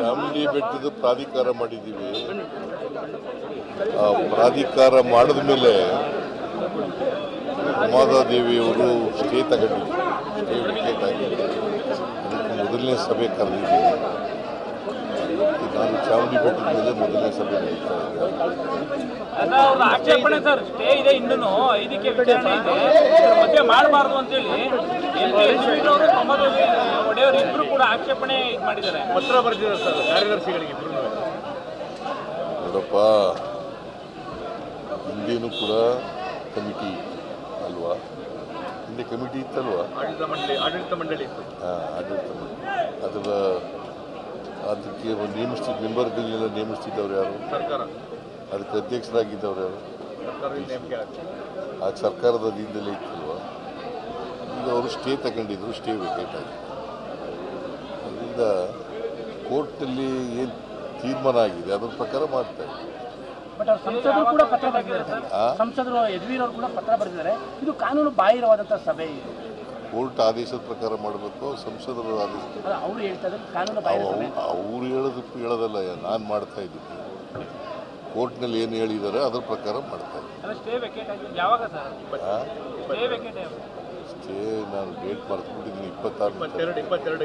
ಚಾಮುಂಡಿ ಬೆಟ್ಟದ ಪ್ರಾಧಿಕಾರ ಮಾಡಿದ್ದೀವಿ. ಆ ಪ್ರಾಧಿಕಾರ ಮಾಡಿದ ಮೇಲೆ ಉಮಾದಾದೇವಿಯವರು ಸ್ಟೇ ತಗೊಂಡಿದ್ರು. ಸ್ಟೇ ವಿಕೆಟ್ ಮೊದಲನೇ ಸಭೆ ಕರೆದಿದ್ದೀವಿ ನಾನು ಚಾಮುಂಡಿ ಬೆಟ್ಟದ ಮೇಲೆ ಮೊದಲನೇ ಸಭೆ ನಡೀತಾ ಆಕ್ಷೇಪಣೆ ಸರ್. ಸ್ಟೇ ಇದೆ ಇನ್ನೂ ಐದಕ್ಕೆ ವಿಚಾರಣೆ ಇದೆ. ಮಾಡಬಾರ್ದು ಅಂತೇಳಿ. ಪ್ರಮೋದ್ ಒಡೆಯವರು ಇಬ್ರು ಕೂಡ ಆಕ್ಷೇಪಣೆ ಮಾಡಿದ್ದಾರೆ. ಪತ್ರ ಬರೆದಿದ್ದಾರೆ ಸರ್ ಕಾರ್ಯದರ್ಶಿಗಳಿಗೆ ನೋಡಪ್ಪ ಹಿಂದೇನು ಕೂಡ ಕಮಿಟಿ ಅಲ್ವಾ? ಹಿಂದೆ ಕಮಿಟಿ ಇತ್ತಲ್ವಾ? ಆಡಳಿತ ಮಂಡಳಿ ಆಡಳಿತ ಮಂಡಳಿ ಇತ್ತು. ಹಾಂ ಆಡಳಿತ ಮಂಡಳಿ. ಅದರ ಅದಕ್ಕೆ ಒಂದು ನೇಮಿಸ್ತಿದ್ದ ಮೆಂಬರ್ಗಳನ್ನೆಲ್ಲ ನೇಮಿಸ್ತಿದ್ದವ್ರು ಯಾರು? ಸರ್ಕಾರ. ಅದಕ್ಕೆ ಅಧ್ಯಕ್ಷರಾಗಿದ್ದವ್ರು ಯಾರು? ಆ ಸರ್ಕಾರದ ಅಧೀನದಲ್ಲೇ ಇತ್ತಲ್ವಾ? ಈಗ ಅವರು ಸ್ಟೇ ತಗೊಂಡಿದ್ರು ಸ್ಟೇ ವೇಕೇಟ್ ಆಗಿದೆ ಅದರಿಂದ ಕೋರ್ಟಲ್ಲಿ ಏನು ತೀರ್ಮಾನ ಆಗಿದೆ? ಅದ್ರ ಪ್ರಕಾರ ಮಾಡ್ತಾ ಸಂಸದರು ಕೂಡ ಪತ್ರ ಬರೆದಿದ್ದಾರೆ. ಸರ್ ಆ? ಸಂಸದರು ಯದುವೀರ್ ಅವರು ಕೂಡ ಪತ್ರ ಬರೆದಿದ್ದಾರೆ. ಇದು ಕಾನೂನು ಬಾಹಿರವಾದಂಥ ಸಭೆ ಇದು. ಕೋರ್ಟ್ ಆದೇಶದ ಪ್ರಕಾರ ಮಾಡಬೇಕು ಸಂಸದರ ಆದೇಶ ಅಲ್ಲ ಅವರು ಹೇಳ್ತಾ ಇದ್ದಾರೆ ಕಾನೂನು ಬಾಹಿರ ಸಭೆ. ಅಂತ. ಅವ್ರು ಹೇಳೋದಕ್ಕೂ ಹೇಳೋದಲ್ಲ ನಾನು ಮಾಡ್ತಾ ಇದ್ದೀನಿ. ಕೋರ್ಟ್ನಲ್ಲಿ ಏನು ಹೇಳಿದ್ದಾರೆ ಅದ್ರ ಪ್ರಕಾರ ಮಾಡ್ತಾ ಇದ್ದೀನಿ. ಸ್ಟೇ ವೆಕೇಟ್ ಯಾವಾಗ ಸರ್? ಸ್ಟೇ ವೆಕೇಟ್ ಸ್ಟೇ ನಾನು ಡೇಟ್ ಮರ್ತ್ಬಿಟ್ಟಿದ್ದೀನಿ ಇಪ್ಪತ್ತಾರು ಇಪ್ಪತ್ತೆರಡು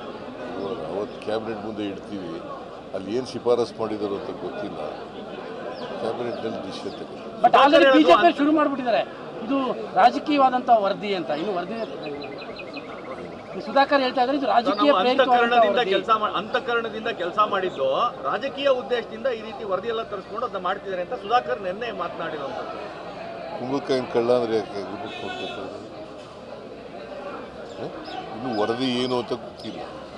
ಅವತ್ತು ಕ್ಯಾಬಿನೆಟ್ ಮುಂದೆ ಇಡ್ತೀವಿ. ಅಲ್ಲಿ ಏನು ಶಿಫಾರಸ್ ಮಾಡಿದರು ಅಂತ ಗೊತ್ತಿಲ್ಲ. ಕ್ಯಾಬಿನೆಟ್ನಲ್ಲಿ ಡಿಸಿಷನ್ ತಗೊಂಡು ಬಟ್ ಆಲ್ರೆಡಿ ಬಿಜೆಪಿ ಶುರು ಮಾಡಿಬಿಟ್ಟಿದ್ದಾರೆ. ಇದು ರಾಜಕೀಯವಾದಂಥ ವರದಿ ಅಂತ. ಇನ್ನು ವರದಿ ಸುಧಾಕರ್ ಹೇಳ್ತಾ ಇದ್ದಾರೆ ಇದು ರಾಜಕೀಯ ಅಂತಃಕರಣದಿಂದ ಕೆಲಸ ಅಂತಃಕರಣದಿಂದ ಕೆಲಸ ಮಾಡಿದ್ದು ರಾಜಕೀಯ ಉದ್ದೇಶದಿಂದ ಈ ರೀತಿ ವರದಿ ಎಲ್ಲ ತರಿಸ್ಕೊಂಡು ಅದನ್ನ ಮಾಡ್ತಿದ್ದಾರೆ ಅಂತ ಸುಧಾಕರ್ ನಿನ್ನೆ ಮಾತನಾಡಿರುವಂಥದ್ದು ಕುಂಬಳಕಾಯಿನ ಕಳ್ಳ ಅಂದ್ರೆ ಯಾಕೆ ಇನ್ನು ವರದಿ ಏನು ಅಂತ ಗೊತ್ತಿಲ್ಲ.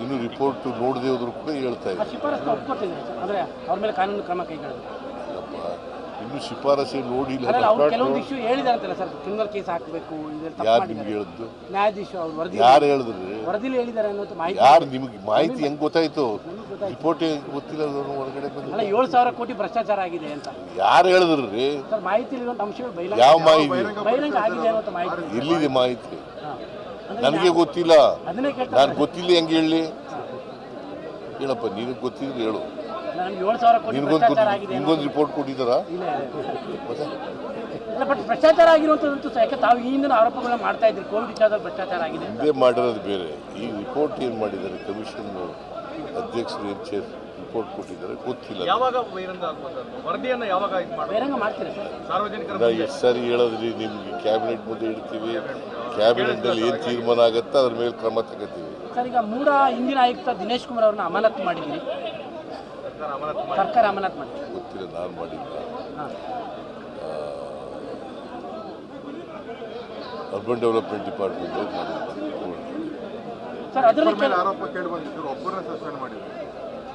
ಇನ್ನು ರಿಪೋರ್ಟ್ ನೋಡದೆ ಹೋದ್ರು ಕೂಡ ಹೇಳ್ತಾ ಇದ್ದಾರೆ. ಶಿಫಾರಸ್ನ ಸರ್. ಅಂದರೆ ಅವ್ರ ಮೇಲೆ ಕಾನೂನು ಕ್ರಮ ಅಲ್ಲಪ್ಪ ಇನ್ನು ಶಿಫಾರಸು ನೋಡಿಲ್ಲ. ಅದ್ರಲ್ಲಿ ಅವ್ರು ಕ್ರಿಮಿನಲ್ ಕೇಸ್ ಹಾಕಬೇಕು ಯಾರು ನಿಮ್ಗೆ ಹೇಳಿದ್ದು ಅವ್ರು ವರದಿ ಯಾರು ಹೇಳಿದ್ರಿ? ವರದಿಲಿ ಹೇಳಿದ್ದಾರೆ ಅನ್ನೋದು ಮಾಹಿತಿ ಯಾರು ನಿಮಗೆ ಮಾಹಿತಿ ಹೆಂಗ್ ಗೊತ್ತಾಯ್ತು? ರಿಪೋರ್ಟ್ ಗೊತ್ತಿಲ್ಲ ಹೊರಗಡೆ ಬಂದು ಅಲ್ಲ ಏಳು ಸಾವಿರ ಕೋಟಿ ಭ್ರಷ್ಟಾಚಾರ ಆಗಿದೆ ಅಂತ. ಯಾರು ಹೇಳಿದ್ರಿ? ರೀ ಮಾಹಿತಿ ಯಾವ ಮಾಹಿತಿ? ಬಹಿರಂಗ ಆಗಿದೆ ಅನ್ನೋ ಮಾಹಿತಿ ಎಲ್ಲಿದೆ ಮಾಹಿತಿ? ನನಗೆ ಗೊತ್ತಿಲ್ಲ. ನಾನು ಗೊತ್ತಿಲ್ಲ ಹೆಂಗೆ ಹೇಳಿ. ಹೇಳಪ್ಪ ನಿನಗೆ ಗೊತ್ತಿದ್ರೆ ಹೇಳು. ನಿನಗೊಂದು ನಿನ್ಗೊಂದು ರಿಪೋರ್ಟ್ ಕೊಟ್ಟಿದ್ದಾರ. ಮತ್ತೆ? ಬಟ್ ಭ್ರಷ್ಟಾಚಾರ ಯಾಕೆ ತಾವು ಈ ಹಿಂದಿನ ಆರೋಪಗಳನ್ನ ಮಾಡ್ತಾ ಇದ್ರಿ ಕೋವಿಡ್ ವಿಚಾರದಲ್ಲಿ ಭ್ರಷ್ಟಾಚಾರ ಆಗಿದೆ ಅಂತ. ಹಿಂದೆ ಮಾಡಿರೋದು ಬೇರೆ. ಈ ರಿಪೋರ್ಟ್ ಏನು ಮಾಡಿದ್ದಾರೆ? ಕಮಿಷನ್ ಅಧ್ಯಕ್ಷರು ಏನು ಚೇರ್ ರಿಪೋರ್ಟ್ ಕೊಟ್ಟಿದ್ದಾರೆ? ಗೊತ್ತಿಲ್ಲ. ಯಾವಾಗ? ವರದಿಯನ್ನ ಯಾವಾಗ ಇದು ಮಾಡ್ಬೋದು ಬಹಿರಂಗ ಮಾಡ್ತೀರಾ ಸರ್? ಸಾರ್ವಜನಿಕರ ನಾ ಎಷ್ಟು ಸಾರಿ ಹೇಳಿದ್ರಿ ನಿಮ್ಗೆ ಕ್ಯಾಬಿನೆಟ್ ಮುಂದೆ ಇಡ್ತೀವಿ. ಕ್ಯಾಬಿನೆಟ್ನಲ್ಲಿ ಏನು ತೀರ್ಮಾನ ಆಗುತ್ತೆ ಅದ್ರ ಮೇಲೆ ಕ್ರಮ ತಗೋತೀವಿ. ಸರ್ ಈಗ ಮೂಡ ಹಿಂದಿನ ಆಯುಕ್ತ ದಿನೇಶ್ ಕುಮಾರ್ ಅವ್ರನ್ನ ಅಮಾನತ್ ಮಾಡಿದ್ವಿ ಸರ್ಕಾರ ಅಮಾನತ್ ಮಾಡಿ ಗೊತ್ತಿಲ್ಲ ನಾನು ಮಾಡಿಲ್ಲ ಹಾಂ. ಅರ್ಬನ್ ಡೆವಲಪ್ಮೆಂಟ್ ಡಿಪಾರ್ಟ್ಮೆಂಟ್ ಮಾಡಿದ್ದೀನಿ ಸರ್ ಅದರಲ್ಲಿ ಮೇಲೆ ಆರೋಪ ಕೇಳಿ ಬಂದಿದ್ರು ಒಬ್ಬರನ್ನ ಸಸ್ಪೆಂಡ್ ಮಾಡಿದ್ರು.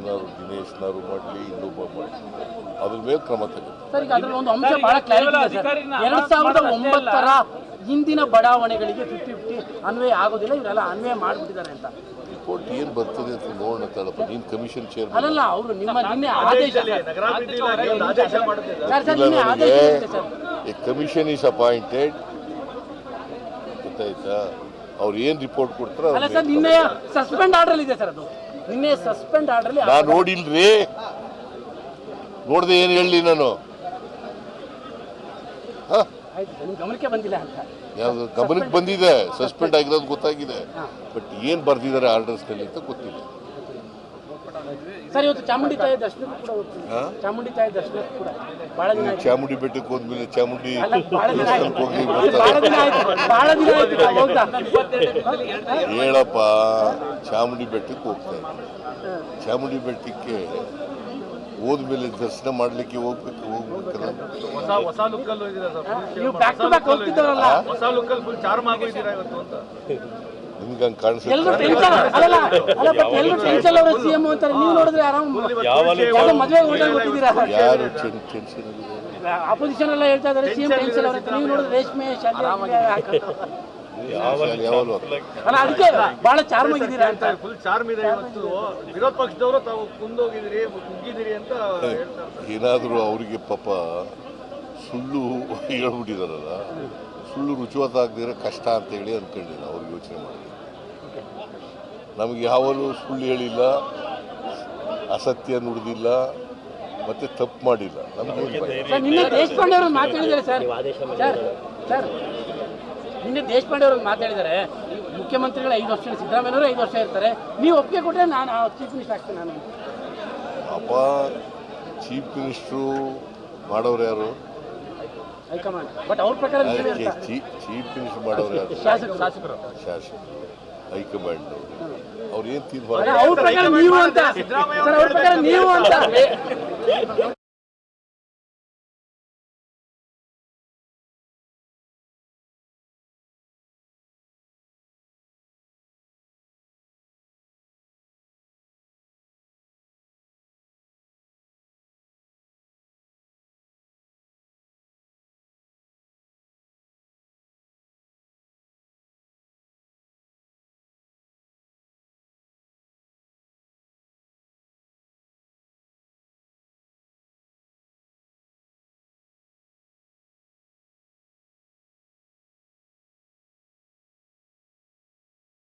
ಇನ್ನಾರು ದಿನೇಶ್ನಾರು ಮಾಡಲಿ ಇನ್ನೊಬ್ಬ ಮಾಡಲಿ. ಅದ್ರ ಮೇಲೆ ಕ್ರಮ ಅಲ್ಲ. ಒಂಬತ್ತರ ಹಿಂದಿನ ಬಡಾವಣೆಗಳಿಗೆ ಫಿಫ್ಟಿ ಫಿಫ್ಟಿ ಅನ್ವಯ ಆಗೋದಿಲ್ಲ ಇವರೆಲ್ಲ ಅನ್ವಯ ಮಾಡಿಬಿಟ್ಟಿದ್ದಾರೆ ಅಂತ. ರಿಪೋರ್ಟ್ ಏನು ಬರ್ತದೆ ಅಂತ ನೋಡೋಣ ತಡಪ್ಪ ನೀನು ಕಮಿಷನ್ ಚೇರ್ ಅಲ್ಲಲ್ಲ ಅವರು ನಿಮ್ಮ ನಿನ್ನೆ ಆದೇಶ. ಕಮಿಷನ್ ಈಸ್ ಅಪಾಯಿಂಟೆಡ್ ಗೊತ್ತಾಯ್ತಾ? ಅವ್ರು ಏನು ರಿಪೋರ್ಟ್ ಕೊಡ್ತಾರೆ ಅಲ್ಲ ಸರ್ ಮೇಲೆ ನಿನ್ನೆ ಸಸ್ಪೆಂಡ್ ಆರ್ಡರ್ ಇದೆ ಸರ್ ಅದು. ನಿನ್ನೆ ಸಸ್ಪೆಂಡ್ ಆರ್ಡರ್ ನಾ ನೋಡಿಲ್ರಿ. ನೋಡ್ದೆ ಏನು ಹೇಳಿ ನಾನು. ಗಮನಕ್ಕೆ ಬಂದಿಲ್ಲ ಅಂತ. ಯಾವ್ದು ಗಮನಕ್ಕೆ ಬಂದಿದೆ. ಸಸ್ಪೆಂಡ್ ಆಗಿರೋದು ಗೊತ್ತಾಗಿದೆ. ಬಟ್ ಏನು ಬರ್ದಿದ್ದಾರೆ ಆರ್ಡರ್ಸ್ನಲ್ಲಿ ಅಂತ ಗೊತ್ತಿಲ್ಲ. ಸರ್ ಇವತ್ತು ಚಾಮುಂಡಿ ತಾಯಿ ದರ್ಶನಕ್ಕೂ ಕೂಡ ಹೋಗ್ತೀನಿ. ಚಾಮುಂಡಿ ತಾಯಿ ದರ್ಶನಕ್ಕೂ ಕೂಡ. ಬಹಳ ದಿನ ಆಯ್ತು. ಚಾಮುಂಡಿ ಬೆಟ್ಟಕ್ಕೆ ಹೋದ್ಮೇಲೆ ಚಾಮುಂಡಿ ಅಲ್ಲ ಬಹಳ ದಿನ ಆಯ್ತು. ದೇವಸ್ಥಾನಕ್ಕೆ ಹೋಗಿ ಬಹಳ ಬರ್ತಾರೆ ದಿನ ಆಯ್ತು. ಬಹಳ ದಿನ ಆಯ್ತು ನಾವು ಹೋಗ್ತಾ. ಹೇಳಪ್ಪ ಚಾಮುಂಡಿ ಬೆಟ್ಟಕ್ಕೆ ಹೋಗ್ತಾ ಇದ್ದೆ. ಚಾಮುಂಡಿ ಬೆಟ್ಟಕ್ಕೆ ಹೋದ್ಮೇಲೆ ದರ್ಶನ ಮಾಡ್ಲಿಕ್ಕೆ ಹೋಗ್ಬೇಕು ಹೋಗ್ಬೇಕಲ್ಲ? ಹೊಸ ಹೊಸ ಲುಕ್ಕಲ್ಲೂ ಇದ್ದೀರಾ ಸರ್? ನೀವು ಮಾಡಿ. ಬ್ಯಾಕ್ ಟು ಬ್ಯಾಕ್ ಹೋಗ್ತಿದ್ದಾರಲ್ಲ ಹೊಸ ಲುಕ್ಕಲ್ಲಿ ಫುಲ್ ಚಾರ್ಮ್ ಆಗೋ ಇದ್ದೀರಾ ಇವತ್ತು ಅಂತ? ನಿಮ್ಗೆ ಹಂಗೆ ಕಾಣಿಸುತ್ತೆ. ಯಾರು ಟೆನ್ಷನ್ ಅಪೋಸಿಷನ್ ಎಲ್ಲ ಹೇಳ್ತಾ ಇದ್ದಾರೆ ಸಿಎಂ ಟೆನ್ಷನ್ ಅವ್ರ. ನೀವು ನೋಡಿದ್ರೆ ರೇಷ್ಮೆ ಶಾಲೆ ಯಾವಾಗಲೂ ಅಲ್ಲ ಅದಕ್ಕೆ ಬಹಳ ಚಾರ್ಮ್ ಆಗಿದ್ದೀರಾ ಅಂತ. ಫುಲ್ ಚಾರ್ಮ್ ಇದೆ ಇವತ್ತು. ವಿರೋಧ ಪಕ್ಷದವರು ತಾವು ಕುಂದೋಗಿದ್ದೀರಿ ಕುಗ್ಗಿದ್ದೀರಿ ಅಂತ ಏನಾದರೂ ಅವರಿಗೆ ಪಾಪ ಸುಳ್ಳು ಹೇಳ್ಬಿಟ್ಟಿದಾರಲ್ಲ ಸುಳ್ಳು ರುಚಿವತ್ತಾಗದಿರೋ ಕಷ್ಟ ಅಂತೇಳಿ ಅಂದ್ಕೊಂಡಿಲ್ಲ ಅವ್ರು ಯೋಚನೆ ಮಾಡಿ ನಮಗೆ ಯಾವಲ್ಲೂ ಸುಳ್ಳು ಹೇಳಿಲ್ಲ ಅಸತ್ಯ ನುಡಿದಿಲ್ಲ ಮತ್ತೆ ತಪ್ಪು ಮಾಡಿಲ್ಲ. ನಿನ್ನೆ ದೇಶಪಾಂಡೆ ಅವರು ಮಾತಾಡಿದ್ದಾರೆ ಸರ್. ಸರ್ ಸರ್ ನಿನ್ನೆ ದೇಶಪಾಂಡೆ ಅವರು ಮಾತಾಡಿದ್ದಾರೆ. ಮುಖ್ಯಮಂತ್ರಿಗಳು ಐದು ವರ್ಷ ಸಿದ್ದರಾಮಯ್ಯವರು ಐದು ವರ್ಷ ಇರ್ತಾರೆ. ನೀವು ಒಪ್ಪಿಗೆ ಕೊಟ್ಟರೆ ನಾನು ಚೀಫ್ ಮಿನಿಸ್ಟರ್ ಆಗ್ತೇನೆ ನಾನು. ಅಪ್ಪ ಚೀಫ್ ಮಿನಿಸ್ಟ್ರು ಮಾಡೋರು ಯಾರು? ಹೈಕಮಾಂಡ್. ಬಟ್ ಅವ್ರ ಪ್ರಕಾರ ನೀವೇ ಅಂತ. ಚೀಫ್ ಮಿನಿಸ್ಟರ್ ಮಾಡೋರು ಯಾರು? ಶಾಸಕರು ಶಾಸಕರು. ಶಾಸಕ ಹೈಕಮಾಂಡ್. ಅವ್ರು ಏನು ತೀರ್ಮಾನ ಅವ್ರ ಪ್ರಕಾರ ನೀವು ಅಂತ. ಸರ್ ಅವ್ರ ಪ್ರಕಾರ ನೀವು ಅಂತ.